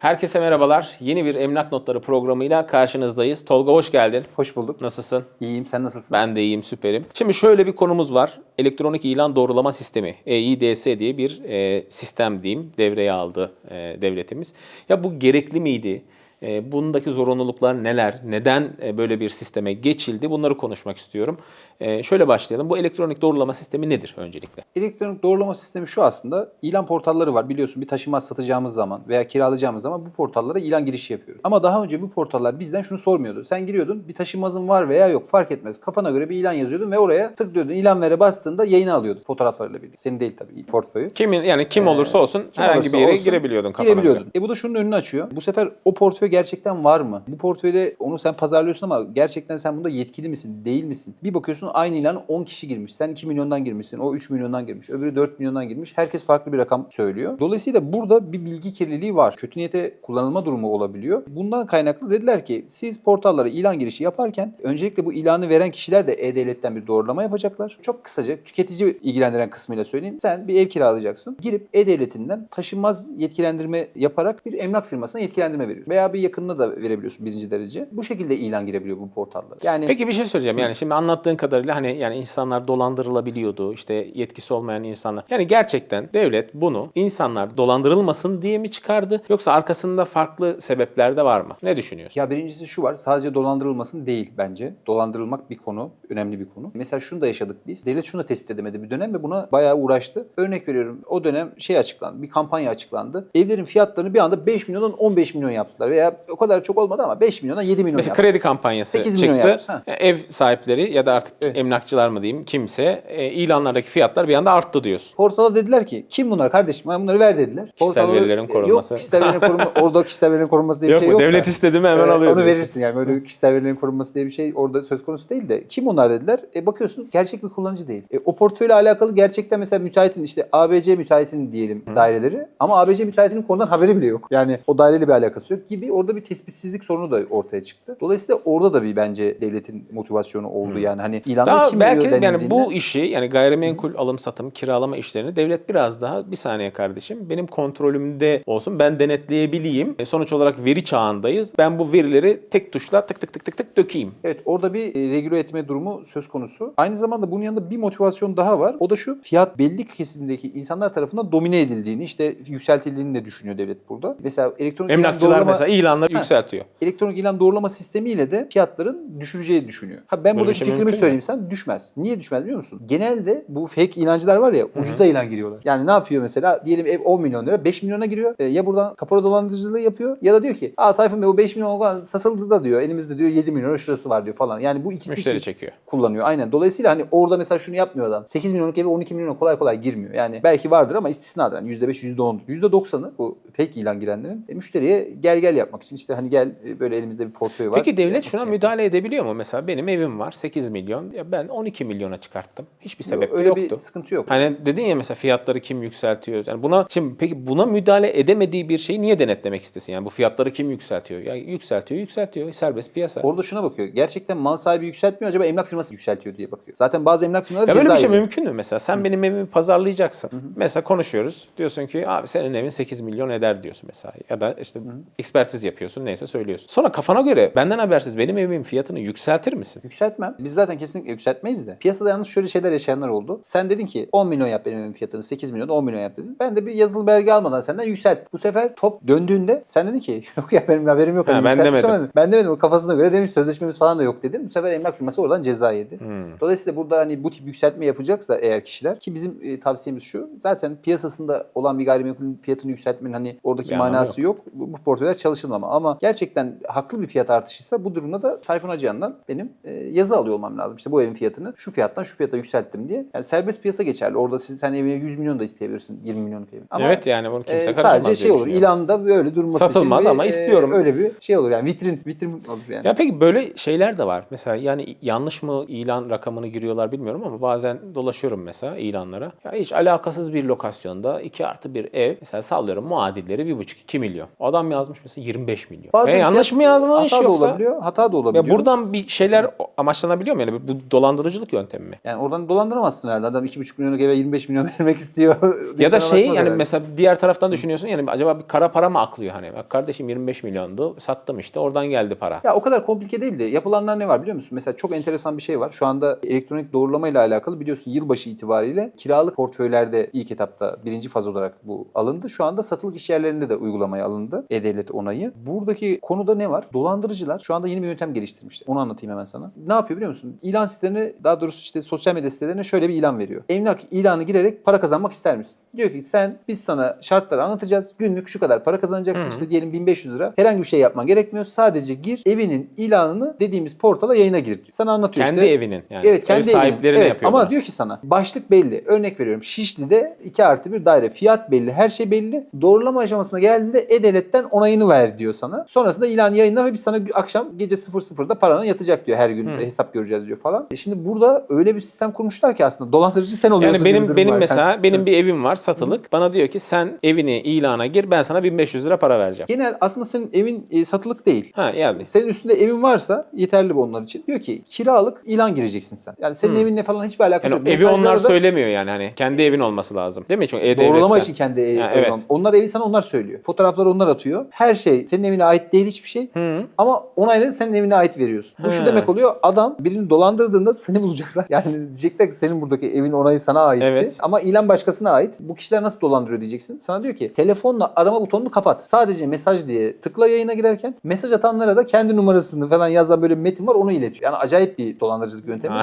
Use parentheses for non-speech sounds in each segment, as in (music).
Herkese merhabalar. Yeni bir Emlak Notları programıyla karşınızdayız. Tolga hoş geldin. Hoş bulduk. Nasılsın? İyiyim. Sen nasılsın? Ben de iyiyim, süperim. Şimdi şöyle bir konumuz var. Elektronik ilan doğrulama sistemi, EIDS diye bir e, sistem diyeyim, devreye aldı e, devletimiz. Ya bu gerekli miydi? E, bundaki zorunluluklar neler? Neden e, böyle bir sisteme geçildi? Bunları konuşmak istiyorum. E, şöyle başlayalım. Bu elektronik doğrulama sistemi nedir öncelikle? Elektronik doğrulama sistemi şu aslında. İlan portalları var. Biliyorsun bir taşınmaz satacağımız zaman veya kiralayacağımız zaman bu portallara ilan girişi yapıyoruz. Ama daha önce bu portallar bizden şunu sormuyordu. Sen giriyordun bir taşınmazın var veya yok fark etmez. Kafana göre bir ilan yazıyordun ve oraya tıklıyordun. İlan vere bastığında yayına alıyordun fotoğraflarıyla birlikte. Senin değil tabii portföyü. Kimin yani kim olursa olsun Kim herhangi bir yere olsun girebiliyordun kafana Girebiliyordun. göre. E bu da şunun önünü açıyor. Bu sefer o portföy gerçekten var mı? Bu portföyde onu sen pazarlıyorsun ama gerçekten sen bunda yetkili misin, değil misin? Bir bakıyorsun aynı ilan 10 kişi girmiş. Sen 2 milyondan girmişsin. O 3 milyondan girmiş. Öbürü 4 milyondan girmiş. Herkes farklı bir rakam söylüyor. Dolayısıyla burada bir bilgi kirliliği var. Kötü niyete kullanılma durumu olabiliyor. Bundan kaynaklı dediler ki siz portallara ilan girişi yaparken öncelikle bu ilanı veren kişiler de E-Devlet'ten bir doğrulama yapacaklar. Çok kısaca tüketici ilgilendiren kısmıyla söyleyeyim. Sen bir ev kiralayacaksın. Girip E-Devleti'nden taşınmaz yetkilendirme yaparak bir emlak firmasına yetkilendirme veriyorsun. Veya bir yakınına da verebiliyorsun birinci derece. Bu şekilde ilan girebiliyor bu portallara. Yani Peki bir şey söyleyeceğim. Yani şimdi anlattığın kadarıyla hani yani insanlar dolandırılabiliyordu. işte yetkisi olmayan insanlar. Yani gerçekten devlet bunu insanlar dolandırılmasın diye mi çıkardı? Yoksa arkasında farklı sebepler de var mı? Ne düşünüyorsun? Ya birincisi şu var. Sadece dolandırılmasın değil bence. Dolandırılmak bir konu. Önemli bir konu. Mesela şunu da yaşadık biz. Devlet şunu da tespit edemedi bir dönem ve buna bayağı uğraştı. Örnek veriyorum. O dönem şey açıklandı. Bir kampanya açıklandı. Evlerin fiyatlarını bir anda 5 milyondan 15 milyon yaptılar. Veya o kadar çok olmadı ama 5 milyondan 7 milyon Mesela yaptılar. kredi kampanyası 8 çıktı. milyon yaptı, ha. Ev sahipleri ya da artık Evet. emlakçılar mı diyeyim kimse e, ilanlardaki fiyatlar bir anda arttı diyorsun. Portala dediler ki kim bunlar kardeşim? Bunları ver dediler. Kişisel Portala- verilerin korunması. Yok kişisel verilerin korunması. (laughs) Orada kişisel verilerin korunması diye bir Yok şey mu? yok. Devlet da. istedi mi hemen Ee, alıyor Onu diyorsun. verirsin yani böyle kişisel verilerin korunması diye bir şey orada söz konusu değil de kim onlar dediler. E bakıyorsun gerçek bir kullanıcı değil. E, o portföyle alakalı gerçekten mesela müteahhitin işte ABC müteahhitin diyelim daireleri ama ABC müteahhitinin konudan haberi bile yok. Yani o daireyle bir alakası yok gibi orada bir tespitsizlik sorunu da ortaya çıktı. Dolayısıyla orada da bir bence devletin motivasyonu oldu yani hani ilanda Daha kim belki yani bu işi yani gayrimenkul alım satım kiralama işlerini devlet biraz daha bir saniye kardeşim benim kontrolümde olsun ben denetleyebileyim. E, Sonuç olarak veri çağındayız. Ben bu verileri tek tuşla tık tık tık tık tık dökeyim. Evet orada bir e, regüle etme durumu söz konusu. Aynı zamanda bunun yanında bir motivasyon daha var. O da şu fiyat belli kesimdeki insanlar tarafından domine edildiğini işte yükseltildiğini de düşünüyor devlet burada. Mesela elektronik ilan Emlakçılar doğrulama- mesela ilanları Ha. yükseltiyor. elektronik ilan doğrulama sistemiyle de fiyatların düşüreceği düşünüyor. Ha ben Böyle burada bir şey fikrimi söyleyeyim sen düşmez. Niye düşmez biliyor musun? Genelde bu fake ilancılar var ya ucuza ilan giriyorlar. Yani ne yapıyor mesela? Diyelim ev 10 milyon lira 5 milyona giriyor. E, ya buradan kapora dolandırıcılığı yapıyor ya da diyor ki aa Sayfun Bey bu 5 milyon olan satıldı da diyor. Elimizde diyor 7 milyon şurası var diyor falan. Yani bu ikisi Müşteri çekiyor. kullanıyor. Aynen. Dolayısıyla hani orada mesela şunu yapmıyor adam. 8 milyonluk eve 12 milyona kolay kolay girmiyor. Yani belki vardır ama istisnadır. Yani %5, %10'dur. %90'ı bu fake ilan girenlerin e, müşteriye gel gel yapmak için işte hani gel e, böyle elimizde bir portföy var. Peki devlet şuna için müdahale edebiliyor mu? Mesela benim evim var 8 milyon. Ya ben 12 milyona çıkarttım. Hiçbir sebep de Öyle yoktu. bir sıkıntı yok. Hani dedin ya mesela fiyatları kim yükseltiyor? Yani buna şimdi peki buna müdahale edemediği bir şeyi niye denetlemek istesin? Yani bu fiyatları kim yükseltiyor? Ya yükseltiyor, yükseltiyor. Serbest piyasa. Orada şuna bakıyor. Gerçekten mal sahibi yükseltmiyor acaba emlak firması yükseltiyor diye bakıyor. Zaten bazı emlak firmaları Ya böyle bir şey yiyor. mümkün mü mesela? Sen benim evimi pazarlayacaksın. Mesela konuşuyoruz. Diyorsun ki abi senin evin 8 milyon eder diyorsun mesela. Ya da işte ekspertiz yapıyorsun neyse söylüyorsun. Sonra kafana göre benden habersiz benim evimin fiyatını yükseltir misin? Yükseltmem. Biz zaten kesinlikle yükseltmeyiz de. Piyasada yalnız şöyle şeyler yaşayanlar oldu. Sen dedin ki 10 milyon yap benim evimin fiyatını. 8 milyon 10 milyon yap dedin. Ben de bir yazılı belge almadan senden yükselt. Bu sefer top döndüğünde sen dedin ki (laughs) yok ya benim haberim yok. Ha, Hani ben demedim. ama Ben demedim. O kafasına göre demiş sözleşmemiz falan da yok dedin. Bu sefer emlak firması oradan ceza yedi. Hmm. Dolayısıyla burada hani bu tip yükseltme yapacaksa eğer kişiler ki bizim e, tavsiyemiz şu. Zaten piyasasında olan bir gayrimenkulün fiyatını yükseltmenin hani oradaki Bir manası yok. Bu, bu portföyler çalışılmama. Ama gerçekten haklı bir fiyat artışıysa bu durumda da Tayfun Hacıyan'dan benim e, yazı alıyor olmam lazım. İşte bu evin fiyatını şu fiyattan şu fiyata yükselttim diye. Yani serbest piyasa geçerli. Orada siz sen evine 100 milyon da isteyebilirsin. 20 milyonluk evin. Ama evet yani bunu e, kimse karışamaz sadece şey olur. İlanda böyle durması Satılmaz için bir, ama e, istiyorum. öyle bir şey olur yani vitrin vitrin olur yani. Ya peki böyle şeyler de var. Mesela yani yanlış mı ilan rakamını giriyorlar bilmiyorum ama bazen dolaşıyorum mesela ilanlara. Ya hiç alakasız bir lokasyonda 2 artı bir ev. Mesela sallıyorum muadilleri 1,5-2 milyon. Adam yazmış mesela 20 25 milyon. Bazen E, yanlış mı yazmış hata yoksa? da olabiliyor, hata da olabiliyor. Ya buradan bir şeyler amaçlanabiliyor mu? Yani bu dolandırıcılık yöntemi mi? Yani oradan dolandıramazsın herhalde. Adam 2,5 milyonluk eve 25 milyon (laughs) vermek istiyor. Ya da şey yani herhalde. mesela diğer taraftan düşünüyorsun yani acaba bir kara para mı aklıyor hani? Bak kardeşim 25 milyondu sattım işte oradan geldi para. Ya o kadar komplike değil de yapılanlar ne var biliyor musun? Mesela çok enteresan bir şey var. Şu anda elektronik doğrulama ile alakalı biliyorsun yılbaşı itibariyle kiralık portföylerde ilk etapta birinci faz olarak bu alındı. Şu anda satılık iş yerlerinde de uygulamaya alındı. E-Devlet onayı. Buradaki konuda ne var? Dolandırıcılar şu anda yeni bir yöntem geliştirmişler. Onu anlatayım hemen sana. Ne yapıyor biliyor musun? İlan sitelerine daha doğrusu işte sosyal medya sitelerine şöyle bir ilan veriyor. Emlak ilanı girerek para kazanmak ister misin? Diyor ki sen biz sana şartları anlatacağız. Günlük şu kadar para kazanacaksın. Hı hı. İşte diyelim 1500 lira. Herhangi bir şey yapman gerekmiyor. Sadece gir evinin ilanını dediğimiz portala yayına gir. diyor. Sana anlatıyor Kendi işte. evinin yani. Evet kendi Ev evinin. sahiplerine evet, yapıyor Ama bunu. diyor ki sana başlık belli. Örnek veriyorum Şişli'de 2 artı bir daire. Fiyat belli. Her şey belli. Doğrulama aşamasına geldiğinde E-Devlet'ten onayını ver diyor sana. Sonrasında ilan yayınla ve biz sana akşam gece 00'da paranı yatacak diyor. Her gün Hı. hesap göreceğiz diyor falan. E şimdi burada öyle bir sistem kurmuşlar ki aslında dolandırıcı sen oluyorsun. Yani benim benim var. mesela benim bir evim var satılık. Bana diyor ki sen evini ilana gir ben sana 1500 lira para vereceğim. Genel aslında senin evin e, satılık değil. Ha yani. Senin üstünde evin varsa yeterli bu onlar için. Diyor ki kiralık ilan gireceksin sen. Yani senin Hmm. evinle falan hiçbir alakası Yani yok. evi onlar da- söylemiyor yani hani kendi evin olması lazım. Değil mi? Çünkü E-Devlet'ten. Doğrulama için kendi evi. Ha, evet. Onlar evi sana onlar söylüyor. Fotoğrafları onlar atıyor. Her şey senin evine ait değil hiçbir şey. Hı. Ama onayla senin evine ait veriyorsun. Bu şu He. demek oluyor. Adam birini dolandırdığında seni bulacaklar. (laughs) Yani diyecekler ki senin buradaki evin onayı sana aitti. Evet. Ama ilan başkasına ait. Bu kişiler nasıl dolandırıyor diyeceksin. Sana diyor ki telefonla arama butonunu kapat. Sadece mesaj diye tıkla yayına girerken mesaj atanlara da kendi numarasını falan yazan böyle bir metin var onu iletiyor. Yani acayip bir dolandırıcılık yöntemi.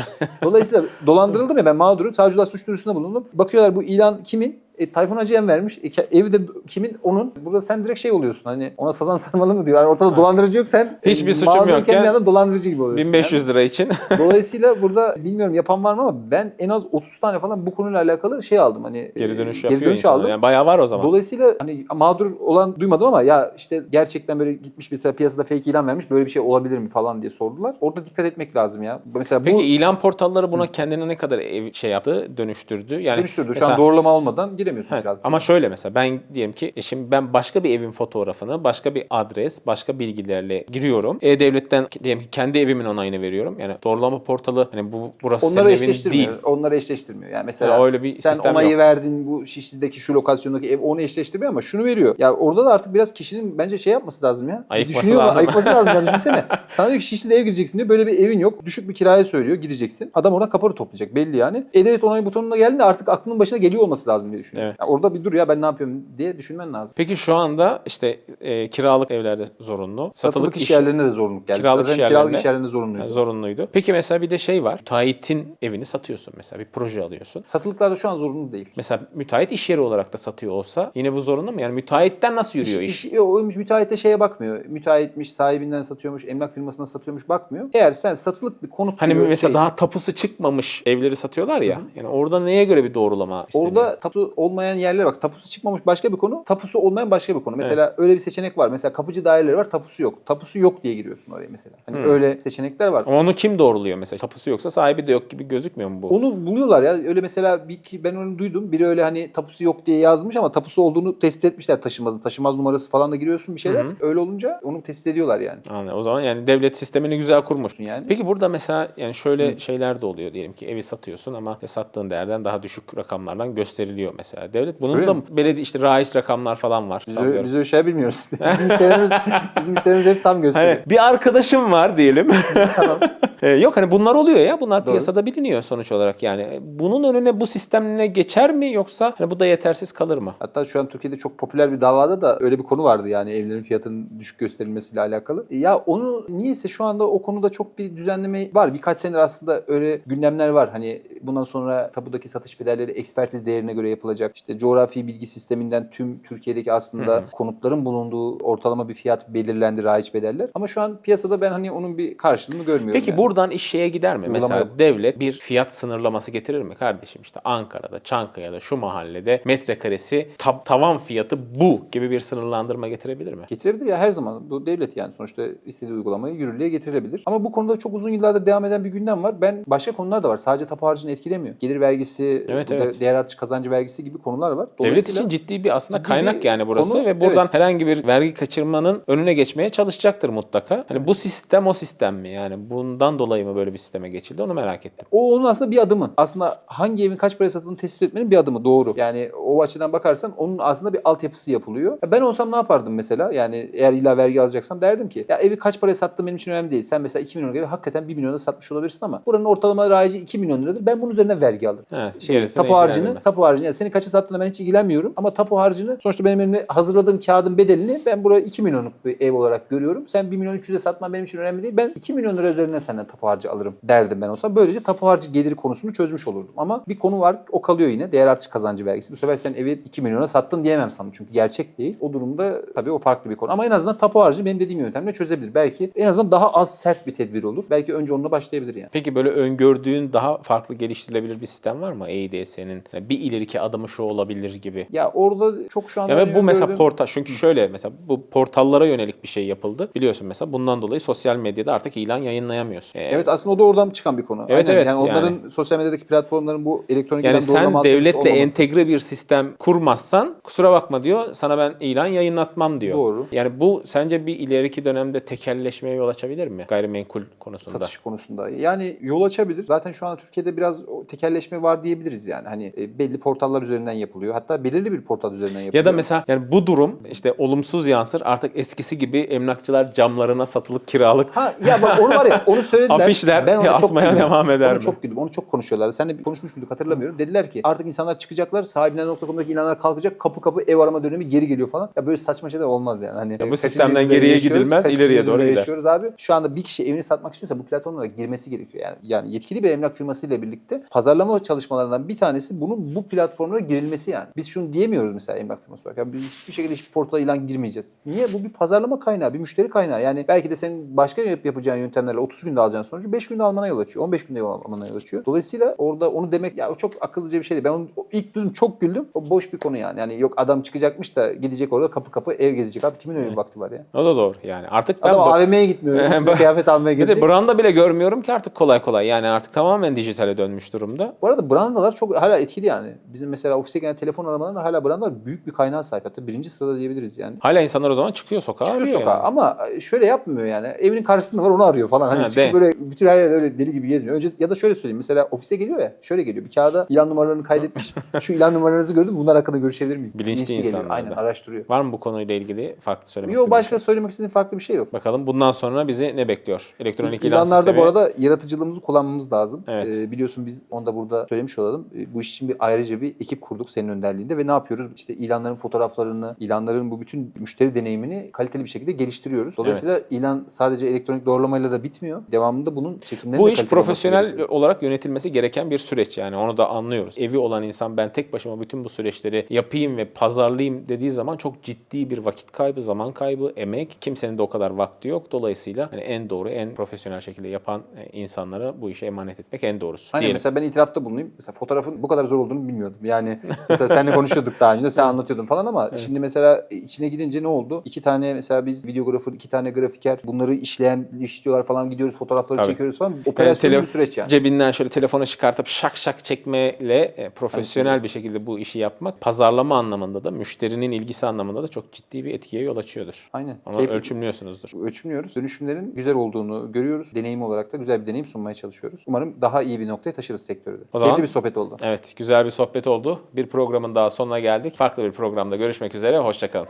Dolayısıyla dolandırıldım ya ben mağdurum. Savcılar suç duyurusunda bulundum. Bakıyorlar bu ilan kimin? E, Tayfun Hacıyen vermiş. E, evi de kimin? Onun. Burada sen direkt şey oluyorsun. Hani ona sazan (laughs) sarmalı mı diyor. Yani ortada dolandırıcı yok sen. Hiçbir e, suçum mağdurken yokken bir anda dolandırıcı gibi oluyorsun. 1500 lira için. Yani. (laughs) Dolayısıyla burada bilmiyorum yapan var mı ama ben en az 30 tane falan bu konuyla alakalı şey aldım. Hani e, geri dönüş geri yapıyor dönüş insanlar. aldım. Yani bayağı var o zaman. Dolayısıyla hani mağdur olan duymadım ama ya işte gerçekten böyle gitmiş mesela piyasada fake ilan vermiş böyle bir şey olabilir mi falan diye sordular. Orada dikkat etmek lazım ya. Mesela Peki bu ilan portalları buna kendine ne kadar ev şey yaptı, dönüştürdü? Yani dönüştürdü. Şu mesela- an doğrulama olmadan giremiyorsun Ha, kiralık. ama şöyle mesela ben diyelim ki e şimdi ben başka bir evin fotoğrafını, başka bir adres, başka bilgilerle giriyorum. E-Devlet'ten diyelim ki kendi evimin onayını veriyorum. Yani doğrulama portalı hani bu burası Onları senin evin değil. Onları eşleştirmiyor. Yani mesela Ha, öyle bir sen onayı yok. verdin bu Şişli'deki şu lokasyondaki ev onu eşleştirmiyor ama şunu veriyor. Ya orada da artık biraz kişinin bence şey yapması lazım ya. Ayıkması Düşünüyor lazım. Ayıkması lazım ya (laughs) düşünsene. Sana diyor ki Şişli'de ev gireceksin diyor. Böyle bir evin yok. Düşük bir kiraya söylüyor. Gideceksin. Adam oradan kapora toplayacak belli yani. E-Devlet onayı butonuna geldiğinde artık aklının başına geliyor olması lazım diye düşünüyorum. Evet. Ya orada bir dur ya ben ne yapıyorum diye düşünmen lazım. Peki şu anda işte e, kiralık evlerde zorunlu. Satılık, iş yerlerine de zorunluluk geldi. Kiralık Zaten iş kiralık iş yerlerinde zorunluydu. Yani zorunluydu. Peki mesela bir de şey var. Müteahhitin evini satıyorsun mesela. Bir proje alıyorsun. Satılıklarda şu an zorunlu değil. Mesela müteahhit iş yeri olarak da satıyor olsa yine bu zorunlu mu? Yani müteahhitten nasıl yürüyor iş? İş, o müteahhite şeye bakmıyor. Müteahhitmiş, sahibinden satıyormuş, emlak firmasına satıyormuş bakmıyor. Eğer sen satılık bir konut Hani mesela şey- daha tapusu çıkmamış evleri satıyorlar ya. Yani orada neye göre bir doğrulama isteniyor? Orada tapusu olmayan yerler bak. Tapusu çıkmamış başka bir konu. Tapusu olmayan başka bir konu. Mesela öyle bir seçenek var. Mesela kapıcı daireleri var. Tapusu yok. Tapusu yok diye giriyorsun oraya mesela. Hani Hmm. öyle seçenekler var. Ama onu kim doğruluyor mesela? Tapusu yoksa sahibi de yok gibi gözükmüyor mu bu? Onu buluyorlar ya. Öyle mesela bir ben onu duydum. Biri öyle hani tapusu yok diye yazmış ama tapusu olduğunu tespit etmişler taşınmazın. Taşınmaz numarası falan da giriyorsun bir şeyler. Hı hı. Öyle olunca onu tespit ediyorlar yani. Anladım. O zaman yani devlet sistemini güzel kurmuş. Yani. Peki burada mesela yani şöyle şeyler de oluyor diyelim ki evi satıyorsun ama sattığın değerden daha düşük rakamlardan gösteriliyor mesela. Devlet bunun Öyle da mi? belediye işte raiç rakamlar falan var. Biz öyle, biz öyle şey bilmiyoruz. (laughs) bizim müşterimiz, bizim müşterimiz hep tam gösteriyor. Hani bir arkadaşım var diyelim. (laughs) Tamam. Ee, Yok hani bunlar oluyor ya. Bunlar Doğru. piyasada biliniyor sonuç olarak yani. Bunun önüne bu sistemle geçer mi yoksa hani bu da yetersiz kalır mı? Hatta şu an Türkiye'de çok popüler bir davada da öyle bir konu vardı yani evlerin fiyatının düşük gösterilmesiyle alakalı. E Ya onu niyeyse şu anda o konuda çok bir düzenleme var. Birkaç senedir aslında öyle gündemler var. Hani bundan sonra tapudaki satış bedelleri ekspertiz değerine göre yapılacak. İşte coğrafi bilgi sisteminden tüm Türkiye'deki aslında Hı hı. konutların bulunduğu ortalama bir fiyat belirlendi raiç bedeller. Ama şu an piyasada ben hani onun bir karşılığını görmüyorum. Peki yani. Buradan iş şeye gider mi? Uygulama Mesela yok. devlet bir fiyat sınırlaması getirir mi kardeşim? İşte Ankara'da, Çankaya'da, şu mahallede metrekaresi tab- tavan fiyatı bu gibi bir sınırlandırma getirebilir mi? Getirebilir ya her zaman. Bu devlet yani sonuçta istediği uygulamayı yürürlüğe getirebilir. Ama bu konuda çok uzun yıllardır devam eden bir gündem var. Ben başka konular da var. Sadece tapu harcını etkilemiyor. Gelir vergisi, Evet, burada evet. değer artış kazancı vergisi gibi konular var. Devlet Dolayısıyla için ciddi bir aslında ciddi kaynak bir yani burası konu. ve buradan Evet. herhangi bir vergi kaçırmanın önüne geçmeye çalışacaktır mutlaka. Hani bu sistem o sistem mi? Yani bundan dolayı mı böyle bir sisteme geçildi onu merak ettim. O onun aslında bir adımı. Aslında hangi evin kaç paraya satıldığını tespit etmenin bir adımı doğru. Yani o açıdan bakarsan onun aslında bir altyapısı yapılıyor. Ya Ben olsam ne yapardım mesela? Yani eğer illa vergi alacaksam derdim ki ya evi kaç paraya sattığım benim için önemli değil. Sen mesela 2 milyon evi hakikaten 1 milyona satmış olabilirsin ama buranın ortalama raici 2 milyon liradır. Ben bunun üzerine vergi alırım. Evet, Şey, tapu harcını, ilgilenmem. tapu harcını yani seni kaça sattığına ben hiç ilgilenmiyorum ama tapu harcını sonuçta benim elimde hazırladığım kağıdın bedelini ben buraya 2 milyonluk bir ev olarak görüyorum. Sen 1 milyon 300'e satman benim için önemli değil. Ben 2 milyon lira üzerinden senden tapu harcı alırım derdim ben olsam. Böylece tapu harcı geliri konusunu çözmüş olurdum. Ama bir konu var o kalıyor yine. Değer artış kazancı vergisi. Bu sefer sen evi 2 milyona sattın diyemem sana. Çünkü gerçek değil. O durumda tabii o farklı bir konu. Ama en azından tapu harcını benim dediğim yöntemle çözebilir. Belki en azından daha az sert bir tedbir olur. Belki önce onunla başlayabilir yani. Peki böyle öngördüğün daha farklı geliştirilebilir bir sistem var mı EIDS'nin? Bir ileriki adımı şu olabilir gibi. Ya orada çok şu anda Ya ve bu mesela gördüğüm- portal çünkü şöyle mesela bu portallara yönelik bir şey yapıldı. Biliyorsun mesela bundan dolayı sosyal medyada artık ilan yayınlayamıyorsun. Ee, Evet aslında o da oradan çıkan bir konu. Evet, Aynen. evet, yani onların sosyal medyadaki platformların bu elektronik Yani sen devletle olmaması. entegre bir sistem kurmazsan kusura bakma diyor sana ben ilan yayınlatmam diyor. Doğru. Yani bu sence bir ileriki dönemde tekelleşmeye yol açabilir mi gayrimenkul konusunda? satış konusunda. Yani yol açabilir. Zaten şu anda Türkiye'de biraz tekelleşme var diyebiliriz yani. Hani e, belli portallar üzerinden yapılıyor. Hatta belirli bir portal üzerinden yapılıyor. Ya da mesela yani bu durum işte olumsuz yansır artık eskisi gibi emlakçılar camlarına satılıp kiralık Ha ya bak onu var ya onu (laughs) söylediler. Afişler ben ona çok asmaya güldüm. devam eder Onu mi? çok güldüm. Onu çok konuşuyorlar. Seninle bir konuşmuş muyduk hatırlamıyorum. Dediler ki artık insanlar çıkacaklar. Sahibinden.com'daki ilanlar kalkacak. Kapı kapı ev arama dönemi geri geliyor falan. Ya böyle saçma şeyler olmaz yani. Hani Ya bu sistemden geriye yaşıyoruz, gidilmez, ileriye doğru gider. yaşıyoruz abi. Şu anda bir kişi evini satmak istiyorsa bu platformlara girmesi gerekiyor. Yani yani yetkili bir emlak firmasıyla birlikte pazarlama çalışmalarından bir tanesi bunun bu platformlara girilmesi yani. Biz şunu diyemiyoruz mesela emlak firması olarak. Ya biz hiçbir şekilde hiçbir portala ilan girmeyeceğiz. Niye? Bu bir pazarlama kaynağı, bir müşteri kaynağı. Yani belki de senin başka yap- yapacağın yöntemlerle 30 günde alacağın sonucu 5 günde almana yol açıyor. 15 günde almana yol açıyor. Dolayısıyla orada onu demek ya çok akıllıca bir şey değil. Ben onu ilk duydum çok güldüm. O boş bir konu yani. Yani yok adam çıkacakmış da gidecek orada kapı kapı ev gezecek. Abi kimin öyle bir vakti var ya? O da doğru yani. Artık ben Adam bak- AVM'ye gitmiyor. (laughs) kıyafet almaya bir de branda bile görmüyorum ki artık kolay kolay. Yani artık tamamen dijitale dönmüş durumda. Bu arada brandalar çok hala etkili yani. Bizim mesela ofise gelen telefon aramalarında hala brandalar büyük bir kaynağa sahip. Hatta birinci sırada diyebiliriz yani. Hala insanlar o zaman çıkıyor sokağa Çıkıyor sokağa yani. ama şöyle yapmıyor yani. Evinin karşısında var onu arıyor falan. Hani Ha, çıkıp de. Böyle bütün her yerde öyle deli gibi gezmiyor. Önce ya da şöyle söyleyeyim. Mesela ofise geliyor ya. Şöyle geliyor. Bir kağıda ilan numaralarını kaydetmiş. (laughs) Şu ilan numaralarınızı gördüm. Bunlar hakkında görüşebilir miyiz? Bilinçli geliyor. insanlar Aynen da. araştırıyor. Var mı bu konuyla ilgili farklı söylemek Yok istediğin başka söylemek istediğim farklı bir şey yok. şey? Bakalım bundan sonra bizi ne bekliyor? Elektronik ilan İlanlarda sistemi. bu arada yaratıcılığımızı kullanmamız lazım. Evet. Ee, biliyorsun biz onu da burada söylemiş olalım. Ee, bu iş için bir ayrıca bir ekip kurduk senin önderliğinde ve ne yapıyoruz? İşte ilanların fotoğraflarını, ilanların bu bütün müşteri deneyimini kaliteli bir şekilde geliştiriyoruz. Dolayısıyla ilan sadece elektronik doğrulamayla da bitmiyor. Devamında bunun çekimleri Bu iş profesyonel olarak yönetilmesi gereken bir süreç yani onu da anlıyoruz. Evi olan insan ben tek başıma bütün bu süreçleri yapayım ve pazarlayayım dediği zaman çok ciddi bir vakit kaybı, zaman kaybı, emek. Kimsenin de o kadar vakti yok. Dolayısıyla hani en doğru, en profesyonel şekilde yapan e, insanlara bu işe emanet etmek en doğrusu. Aynen diyelim. mesela ben itirafta bulunayım. Mesela fotoğrafın bu kadar zor olduğunu bilmiyordum. Yani mesela seninle konuşuyorduk daha önce sen anlatıyordun falan ama şimdi mesela içine gidince ne oldu? İki tane mesela biz videografer, iki tane grafiker bunları işleyen, işliyorlar falan gidiyoruz fotoğrafları Tabii. çekiyoruz falan. Operasyonlu tele- bir süreç yani. Cebinden şöyle telefonu çıkartıp şak şak çekmeyle e, profesyonel bir şekilde bu işi yapmak pazarlama anlamında da müşterinin ilgisi anlamında da çok ciddi bir etkiye yol açıyordur. Aynen. Onu Keyifli- ölçümlüyorsunuzdur. ölçümlüyoruz. Dönüşümlerin güzel olduğunu görüyoruz. Deneyim olarak da güzel bir deneyim sunmaya çalışıyoruz. Umarım daha iyi bir noktaya taşırız sektörü de. O zaman- Keyifli bir sohbet oldu. Evet, güzel bir sohbet oldu. Bir programın daha sonuna geldik. Farklı bir programda görüşmek üzere. Hoşçakalın.